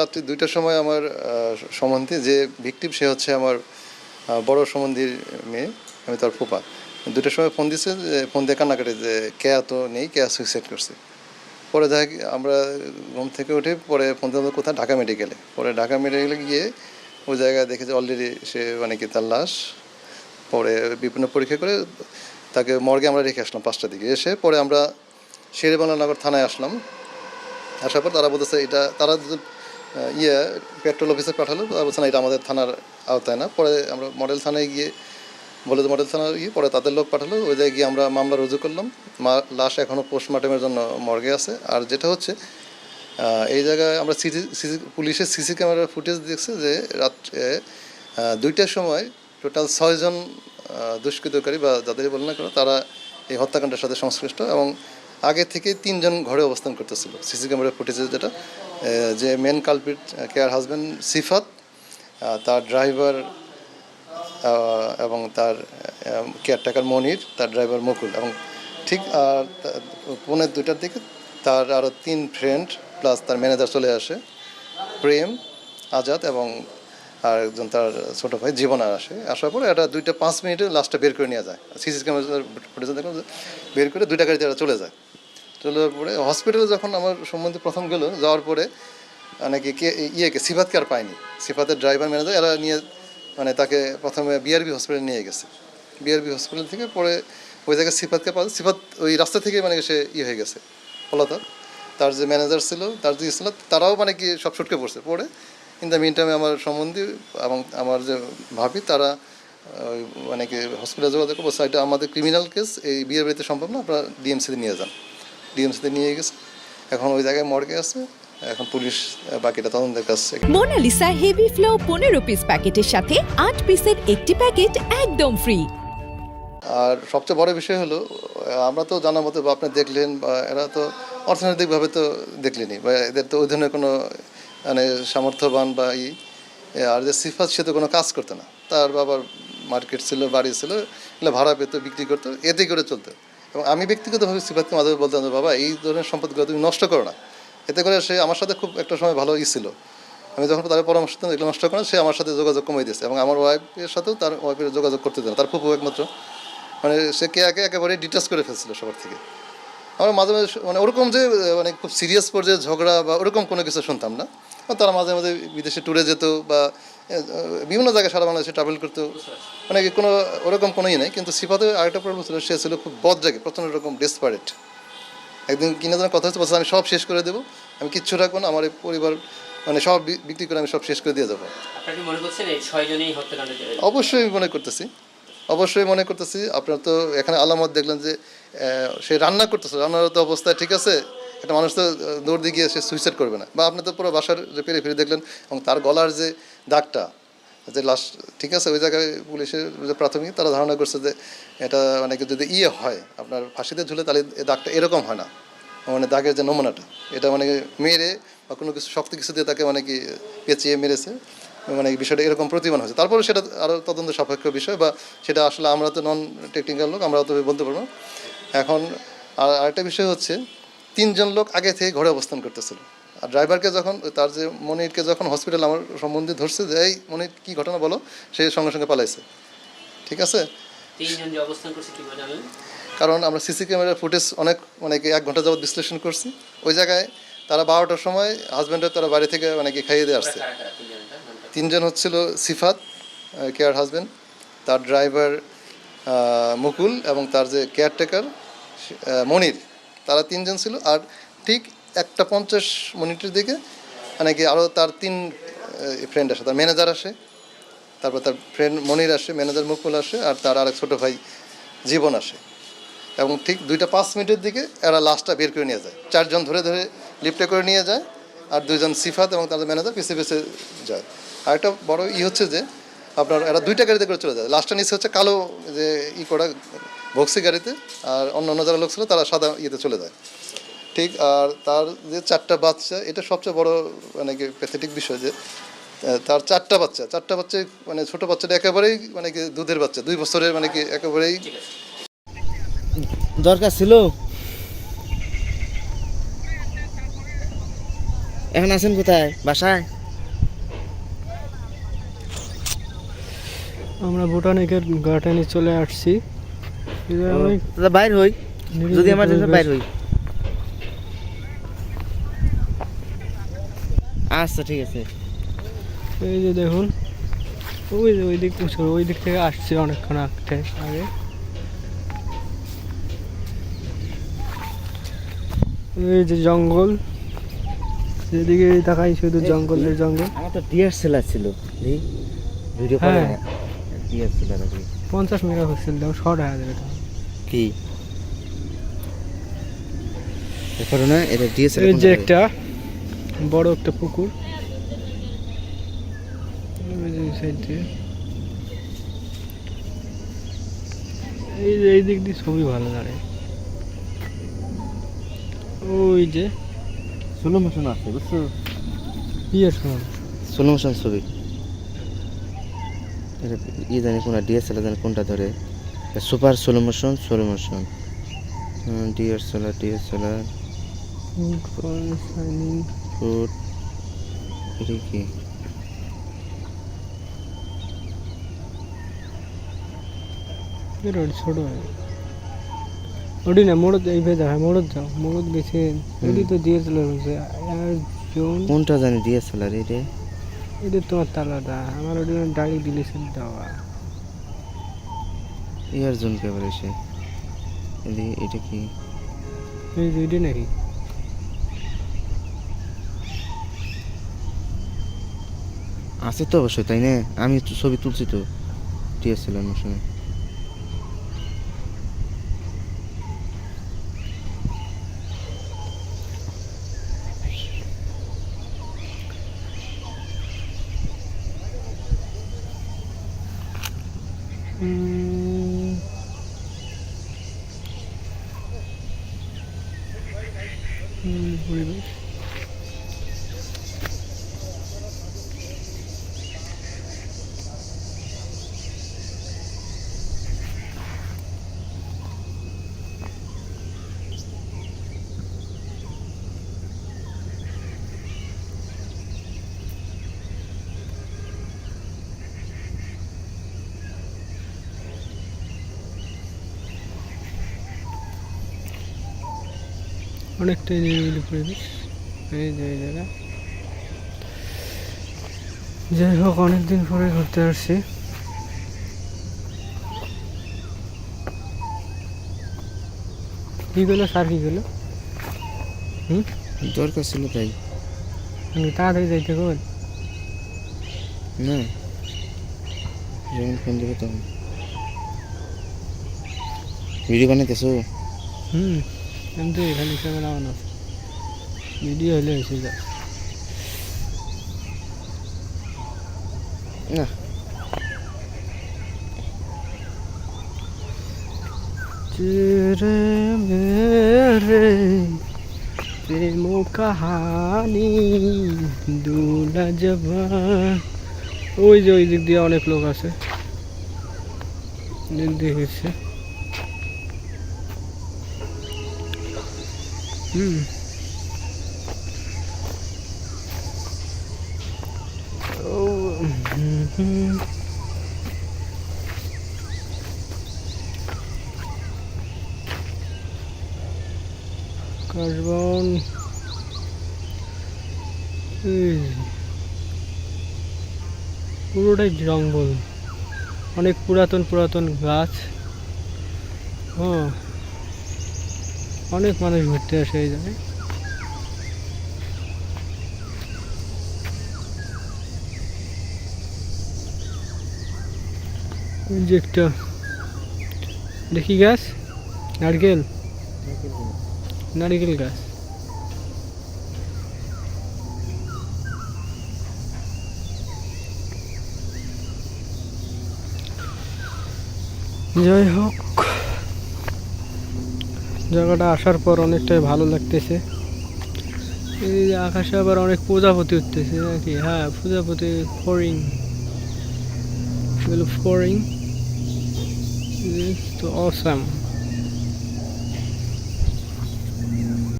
রাত্রি দুইটার সময় আমার সম্বন্ধে, যে ভিকটিম, সে হচ্ছে আমার বড় সম্বন্ধীর মেয়ে, আমি তার ফুপা দুটার সময় ফোন দিছে, যে ফোন দিয়ে কান্নাকাটি, যে কেয়া তো নেই কেয়া সুইসাইড করছে। পরে দেখ আমরা ঘুম থেকে উঠে পরে ফোন দিলাম, কোথায়? ঢাকা মেডিকেলে। পরে ঢাকা মেডিকেলে গিয়ে ওই জায়গায় দেখে যে অলরেডি সে মানে কি তার লাশ। পরে বিভিন্ন পরীক্ষা করে তাকে মর্গে আমরা রেখে আসলাম পাঁচটার দিকে। এসে পরে আমরা শেরেবাংলা নগর থানায় আসলাম। আসার পর তারা বলতেছে, এটা, তারা ইয়ে পেট্রোল অফিসে পাঠালো বলছে না এটা আমাদের থানার আওতায় না। পরে আমরা মডেল থানায় গিয়ে বলে মডেল থানায় গিয়ে পরে তাদের লোক পাঠালো, ওই জায়গায় গিয়ে আমরা মামলা রুজু করলাম। মা, লাশ এখনও পোস্টমর্টমের জন্য মর্গে আছে। আর যেটা হচ্ছে এই জায়গায় আমরা সিসি সিসি, পুলিশের সিসি ক্যামেরার ফুটেজ দেখছে যে রাত্রে দুইটার সময় টোটাল ছয়জন দুষ্কৃতকারী বা যাদেরই বলে না কেন, তারা এই হত্যাকাণ্ডের সাথে সংশ্লিষ্ট এবং আগে থেকে তিনজন ঘরে অবস্থান করতেছিল, সিসি ক্যামেরার ফুটেজে যেটা। যে মেন কালপিট কেয়ার হাজব্যান্ড সিফাত তার ড্রাইভার এবং তার কেয়ারটেকার মনির, তার ড্রাইভার মুকুল, এবং ঠিক পৌনে দুইটার দিকে তার আরও তিন ফ্রেন্ড প্লাস তার ম্যানেজার চলে আসে, প্রেম, আজাদ এবং আর একজন তার ছোটো ভাই জীবন আর আসে, আসার পরে এটা দুইটা পাঁচ মিনিটে লাস্টটা বের করে নিয়ে যায়। সিসি ক্যামেরা বের করে দুইটা গাড়িতে চলে যায়। চলে যাওয়ার পরে হসপিটালে যখন আমার সম্বন্ধে প্রথম গেল, যাওয়ার পরে নাকি কে ইয়েকে সিফাতকে আর পায়নি। সিফাতের ড্রাইভার ম্যানেজার এরা নিয়ে মানে তাকে প্রথমে বিআরবি হসপিটালে নিয়ে গেছে। বিআরবি হসপিটাল থেকে পরে ওই জায়গায় সিফাতকে পাওয়া, সিফাত ওই রাস্তা থেকে মানে সে ইয়ে হয়ে গেছে, পলাতক। তার যে ম্যানেজার ছিল, তার যে ছিল, তারাও মানে কি সব ছুটকে পড়ছে। পড়ে ইন দ্য মিন টাইমে আমার সম্বন্ধী এবং আমার যে ভাবি, তারা মানে কি হসপিটালে যোগাযোগ করব এটা আমাদের ক্রিমিনাল কেস এই বিয়ের বাড়িতে সম্ভব না, আপনারা ডিএমসিতে নিয়ে যান। ডিএমসিতে নিয়ে গেছে। এখন ওই জায়গায় মর্গে আছে। এখন পুলিশ বাকিটা তদন্তের কাছে মোনালিসা হেভি ফ্লো পনেরো পিস প্যাকেটের সাথে আট পিসের একটি প্যাকেট একদম ফ্রি আর সবচেয়ে বড় বিষয় হলো আমরা তো জানার মতো বা আপনি দেখলেন বা এরা তো অর্থনৈতিকভাবে তো দেখলেনি বা এদের তো ওই ধরনের কোনো মানে সামর্থ্যবান বা ই আর যে সিফাত সে তো কোনো কাজ করতো না। তার বাবার মার্কেট ছিল বাড়ি ছিল এগুলো ভাড়া পেতো বিক্রি করতো এতে করে চলতো। এবং আমি ব্যক্তিগতভাবে সিফাতকে মাঝে বলতাম যে, বাবা এই ধরনের সম্পদগুলো তুমি নষ্ট করো না। এতে করে সে আমার সাথে খুব একটা সময় ভালো ছিল। আমি যখন তাদের পরামর্শ দিতাম এগুলো নষ্ট করে সে আমার সাথে যোগাযোগ কমিয়ে দিয়েছে এবং আমার ওয়াইফের সাথেও তার ওয়াইফের যোগাযোগ করতে দেয় না তার ফুপু একমাত্র। মানে সে কে একে একেবারে ডিটাচ করে ফেলছিল সবার থেকে। আমরা মাঝে মাঝে মানে ওরকম যে মানে খুব সিরিয়াস পর্যায়ে ঝগড়া বা ওরকম কোনো কিছু শুনতাম না। তারা মাঝে মাঝে বিদেশে ট্যুরে যেত বা বিভিন্ন জায়গায় সারা বাংলাদেশে ট্রাভেল করতো। মানে কোনো ওরকম কোনো ইয়ে নেই কিন্তু সিফাতে আরেকটা প্রবলেম ছিল সে ছিল খুব বদজাগে প্রচণ্ড রকম ডেসপারেট একদিন কিনে যেন কথা হচ্ছে বলছে আমি সব শেষ করে দেবো আমি কিচ্ছু রাখব না আমার পরিবার মানে সব বিক্রি করে আমি সব শেষ করে দিয়ে যাব আপনার কি মনে? অবশ্যই মনে করতেছি অবশ্যই মনে করতেছি। আপনার তো এখানে আলামত দেখলেন যে সে রান্না করতেছে রান্নার তো অবস্থায় ঠিক আছে একটা মানুষ তো দৌড় দিয়ে গিয়ে সে সুইসাইড করবে না। বা আপনি তো পুরো বাসার যে পেরে ফিরে দেখলেন এবং তার গলার যে দাগটা যে লাশ, ঠিক আছে, ওই জায়গায় পুলিশের যে প্রাথমিক, তারা ধারণা করছে যে এটা মানে যদি ইয়ে হয়, আপনার ফাঁসিতে ঝুলে তাহলে দাগটা এরকম হয় না। মানে দাগের যে নমুনাটা, এটা মানে মেরে বা কোনো কিছু, শক্ত কিছু দিয়ে তাকে মানে কি পেঁচিয়ে মেরেছে। মানে বিষয়টা এরকম প্রতিমান হয়েছে। তারপরে সেটা আরও তদন্ত সাপেক্ষ বিষয় বা সেটা আসলে আমরা তো নন টেকনিক্যাল লোক, আমরা তো বলতে পারব। এখন আর আরেকটা বিষয় হচ্ছে, তিনজন লোক আগে থেকে ঘরে অবস্থান করতেছিল। আর ড্রাইভারকে যখন তার যে মনিরকে যখন হসপিটাল আমার সম্বন্ধে ধরছে যে এই মনির কী ঘটনা বলো? সে সঙ্গে সঙ্গে পালাইছে। ঠিক আছে? কারণ আমরা সিসি ক্যামেরার ফুটেজ অনেক মানে এক ঘণ্টা যাবত বিশ্লেষণ করছি। ওই জায়গায় তারা বারোটার সময় হাজব্যান্ডের তারা বাড়ি থেকে মানে কি খাইয়ে দিয়ে আসছে। তিনজন হচ্ছিল সিফাত কেয়ার হাজবেন্ড তার ড্রাইভার মুকুল এবং তার যে কেয়ারটেকার মনির। তারা তিনজন ছিল আর ঠিক একটা পঞ্চাশ মিনিটের দিকে মানে কি আরও তার তিন ফ্রেন্ড আসে, তার ম্যানেজার আসে, তারপর তার ফ্রেন্ড মনির আসে ম্যানেজার মুকুল আসে, আর তার আরেক ছোটো ভাই জীবন আসে। এবং ঠিক দুইটা পাঁচ মিনিটের দিকে এরা লাশটা বের করে নিয়ে যায়। চারজন ধরে ধরে লিফটে করে নিয়ে যায়, আর দুইজন সিফাত এবং তাদের ম্যানেজার পিছিয়ে পিছিয়ে যায়। আর একটা বড় ই হচ্ছে যে, আপনার এরা দুইটা গাড়িতে করে চলে যায়। লাস্টটা নিচে হচ্ছে কালো যে ই করা, ভক্সি গাড়িতে, আর অন্য অন্য যারা লোক ছিল তারা সাদা ইয়েতে চলে যায়। ঠিক আর তার যে চারটা বাচ্চা এটা সবচেয়ে বড় মানে কি প্যাথেটিক বিষয় যে তার চারটা বাচ্চা চারটা বাচ্চা মানে ছোট বাচ্চাটা একেবারেই মানে কি দুধের বাচ্চা দুই বছরের মানে কি একেবারেই দরকার ছিল? এখন আছেন কোথায়? বাসায়? আমরা ভুটানিকের গার্ডেনে চলে আসছি। বাইর হই। যদি আমার বাইর হই। আচ্ছা ঠিক আছে। এই যে দেখুন ওই যে ওই দিক উঁচু ওই দিক থেকে আসছে অনেকক্ষণ আগে। আগে এই যে জঙ্গল যেদিকে তাকাই শুধু জঙ্গলের জঙ্গল আমার তো ডিএসএলআর ছিল এই ভিডিও করে হ্যাঁ। ডিএসএলআর আছে পঞ্চাশ মেগা পিক্সেল দাও শর্ট হয়ে যাবে কি? এরপরে না এটা ডিএসএলআর এই যে একটা বড় একটা পুকুর। এই দিয়ে। এই যে এই দিক দিয়ে ছবি ভালো দাঁড়ায় ওই যে স্লো মোশন আছে বুঝছ ফোন স্লো মোশন ছবি। এটা ই জানি কোনটা ডিএসএলআর জানি কোনটা ধরে। Super slow motion slow motion DSLR DSLR food এটা কি? ছোট। ওটি না মোড়ত এই ভেজা হয় মোড়ত যাও মোড়ত গেছে ওটি তো দিয়েছিল আর জোন। কোনটা জানি ডিএসএলআর এটা? এটা তোমার তালাটা আমার ওটি ডাইরেক্ট দিলেছে দেওয়া। ইয়ার জোন কেবল এসে এটা কি? এই নাকি? আছে তো অবশ্যই তাই না আমি ছবি তুলছি তো ডিএসএলআর মোশনে উম, হুম, অনেকটাই নিরিবিলি পরিবেশ এই যে এই জায়গা। যাই হোক অনেকদিন পরে ঘুরতে আসছি। কি গেলো স্যার কি গেলো হুম? দরকার ছিল তাই। তাড়াতাড়ি যাইতে কই না। যখন ফোন দেবে তখন। ভিডিও বানাইতেছো? হুম। আমি তো এখানে ক্যামেরা অন আছে ভিডিও হলে এসে যা না तेरे मेरे प्रेम কাহানি দুলা জবান ওই যে ওই দিক দিয়ে অনেক লোক আছে দিক দিয়ে হুম হুম কাশবন পুরোটাই জঙ্গল। অনেক পুরাতন পুরাতন গাছ। হ্যাঁ। অনেক মানুষ ঘুরতে আসে এই জায়গায়। যে একটা দেখি গাছ? নারকেল? নারিকেল গাছ। যাই হোক। জায়গাটা আসার পর অনেকটাই ভালো লাগতেছে। এই আকাশে আবার অনেক প্রজাপতি উঠতেছে নাকি? হ্যাঁ প্রজাপতি ফরিং। ফরিং। তো অসাম